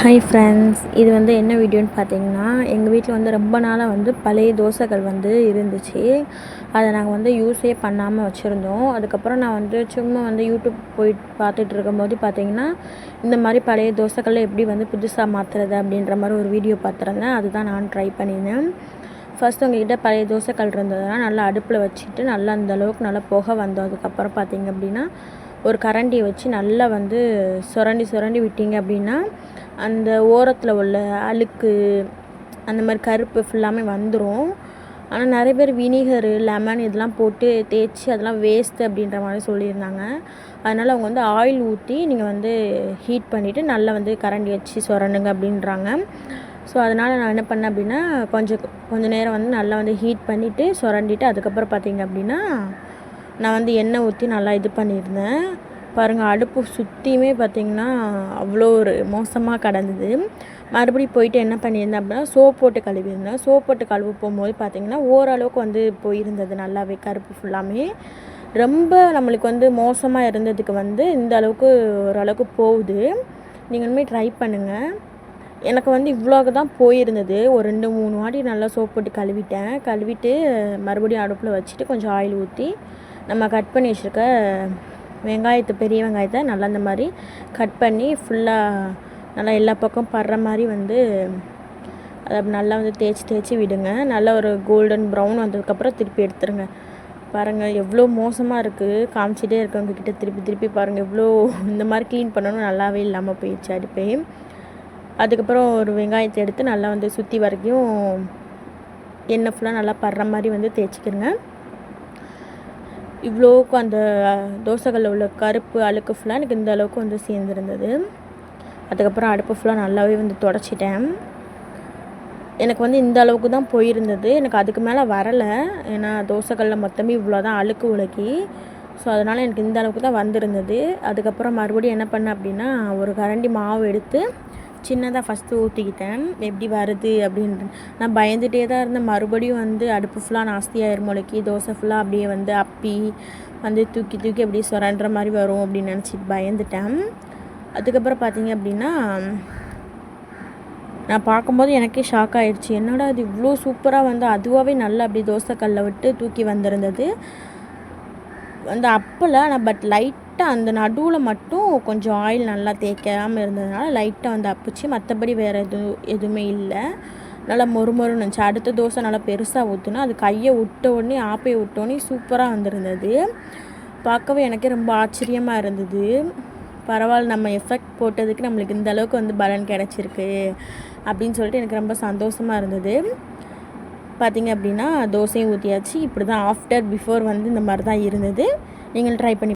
Hi friends இது வந்து என்ன வீடியோன்னு பார்த்தீங்கன்னா எங்கள் வீட்டில் வந்து ரொம்ப நாளாக வந்து பழைய தோசைகள் வந்து இருந்துச்சு. அதை நாங்கள் வந்து யூஸே பண்ணாமல் வச்சுருந்தோம். அதுக்கப்புறம் நான் வந்து சும்மா வந்து யூடியூப் போயிட்டு பார்த்துட்டு இருக்கும்போது பார்த்தீங்கன்னா இந்த மாதிரி பழைய தோசைகளை எப்படி வந்து புதுசாக மாற்றுறது அப்படின்ற மாதிரி ஒரு வீடியோ பார்த்துருந்தேன். அதுதான் நான் ட்ரை பண்ணியிருந்தேன் ஃபஸ்ட் உங்கள்கிட்ட பழைய தோசைக்கல் இருந்ததுன்னா நல்லா அடுப்பில் வச்சுட்டு நல்லா அந்த அளவுக்கு நல்லா புகை வந்தோம் அதுக்கப்புறம் பார்த்தீங்க அப்படின்னா ஒரு கரண்டியை வச்சு நல்லா வந்து சுரண்டி சுரண்டி விட்டீங்க அப்படின்னா அந்த ஓரத்தில் உள்ள அழுக்கு அந்த மாதிரி கருப்பு ஃபுல்லாமே வந்துடும் ஆனால் நிறைய பேர் வினிகரு லெமன் இதெல்லாம் போட்டு தேய்ச்சி அதெல்லாம் வேஸ்ட்டு அப்படின்ற மாதிரி சொல்லியிருந்தாங்க. அதனால் அவங்க வந்து ஆயில் ஊற்றி நீங்கள் வந்து ஹீட் பண்ணிவிட்டு நல்லா வந்து கரண்டி வச்சு சுரண்டுங்க அப்படின்றாங்க. ஸோ அதனால் நான் என்ன பண்ணேன் அப்படின்னா கொஞ்சம் கொஞ்சம் நேரம் வந்து நல்லா வந்து ஹீட் பண்ணிவிட்டு சுரண்டிட்டு அதுக்கப்புறம் பார்த்தீங்க அப்படின்னா நான் வந்து எண்ணெய் ஊற்றி நல்லா இது பண்ணியிருந்தேன். பாருங்கள் அடுப்பு சுற்றியுமே பார்த்திங்கன்னா அவ்வளோ ஒரு மோசமாக கிடந்தது. மறுபடியும் போயிட்டு என்ன பண்ணியிருந்தேன் அப்படின்னா சோப் போட்டு கழுவியிருந்தேன். சோப் போட்டு கழுவு போகும்போது பார்த்திங்கன்னா ஓரளவுக்கு வந்து போயிருந்தது நல்லாவே கருப்பு ஃபுல்லாமே ரொம்ப நம்மளுக்கு வந்து மோசமாக இருந்ததுக்கு வந்து இந்த அளவுக்கு ஓரளவுக்கு போகுது. நீங்களுமே ட்ரை பண்ணுங்கள் எனக்கு வந்து இவ்வளோக்கு தான் போயிருந்தது. ஒரு ரெண்டு மூணு வாட்டி நல்லா சோப் போட்டு கழுவிட்டேன். கழுவிட்டு மறுபடியும் அடுப்பில் வச்சுட்டு கொஞ்சம் ஆயில் ஊற்றி நம்ம கட் பண்ணி வச்சுருக்க வெங்காயத்தை பெரிய வெங்காயத்தை நல்லா இந்த மாதிரி கட் பண்ணி ஃபுல்லாக நல்லா எல்லா பக்கம் படுற மாதிரி வந்து அதை நல்லா வந்து தேய்ச்சி தேய்ச்சி விடுங்க. நல்லா ஒரு கோல்டன் ப்ரௌன் வந்ததுக்கப்புறம் திருப்பி எடுத்துருங்க. பாருங்கள் எவ்வளோ மோசமாக இருக்குது காமிச்சிட்டே இருக்கவங்க கிட்டே திருப்பி திருப்பி பாருங்கள் எவ்வளோ இந்த மாதிரி க்ளீன் பண்ணணும். நல்லாவே இல்லாமல் போயிடுச்சு அடுப்பே. அதுக்கப்புறம் ஒரு வெங்காயத்தை எடுத்து நல்லா வந்து சுற்றி வரைக்கும் எண்ணெய் ஃபுல்லாக நல்லா படுற மாதிரி வந்து தேய்ச்சிக்கிறேங்க இவ்வளோக்கு அந்த தோசைகளில் உள்ள கருப்பு அழுக்கு ஃபுல்லாக எனக்கு இந்த அளவுக்கு வந்து சேர்ந்துருந்தது. அதுக்கப்புறம் அடுப்பு ஃபுல்லாக நல்லாவே வந்து தொடச்சிட்டேன். எனக்கு வந்து இந்த அளவுக்கு தான் போயிருந்தது. எனக்கு அதுக்கு மேலே வரலை. ஏன்னா தோசைகளில் மொத்தமே இவ்வளோ தான் அழுக்கு உலக்கி ஸோ அதனால் எனக்கு இந்த அளவுக்கு தான் வந்திருந்தது. அதுக்கப்புறம் மறுபடியும் என்ன பண்ணேன் அப்படின்னா ஒரு கரண்டி மாவு எடுத்து சின்னதாக ஃபஸ்ட்டு ஊற்றிக்கிட்டேன் எப்படி வருது அப்படின்ட்டு நான் பயந்துகிட்டே தான் இருந்தேன். மறுபடியும் வந்து அடுப்பு ஃபுல்லாக நாஸ்தியாயிரும் முளைக்கி தோசை ஃபுல்லாக அப்படியே வந்து அப்பி வந்து தூக்கி தூக்கி அப்படியே சுரண்டுற மாதிரி வரும் அப்படின்னு நினச்சிட்டு பயந்துட்டேன். அதுக்கப்புறம் பார்த்தீங்க அப்படின்னா நான் பார்க்கும்போது எனக்கே ஷாக் ஆகிடுச்சு என்னடா அது இவ்வளோ சூப்பராக வந்து அதுவாகவே நல்லா அப்படி தோசைக்கல்லை விட்டு தூக்கி வந்திருந்தது. வந்து அப்போல நான் பட் லைட் லைட்டாக அந்த நடுவில் மட்டும் கொஞ்சம் ஆயில் நல்லா தேய்க்காமல் இருந்ததுனால லைட்டாக வந்து அப்பிச்சு. மற்றபடி வேறு எதுவும் எதுவுமே இல்லை. நல்லா மொறு மொறுன்னு இருந்துச்சு. அடுத்த தோசை நல்லா பெருசாக ஊற்றுனா அது கையை விட்ட உடனே ஆப்பையை விட்ட உடனே சூப்பராக வந்திருந்தது. பார்க்கவே எனக்கே ரொம்ப ஆச்சரியமாக இருந்தது. பரவாயில்ல நம்ம எஃபெக்ட் போட்டதுக்கு நம்மளுக்கு இந்த அளவுக்கு வந்து பலன் கிடச்சிருக்கு அப்படின்னு சொல்லிட்டு எனக்கு ரொம்ப சந்தோஷமாக இருந்தது. பார்த்திங்க அப்படின்னா தோசையும் ஊற்றியாச்சு இப்படி தான் ஆஃப்டர் பிஃபோர் வந்து இந்த மாதிரி தான் இருந்தது. நீங்கள் ட்ரை பண்ணி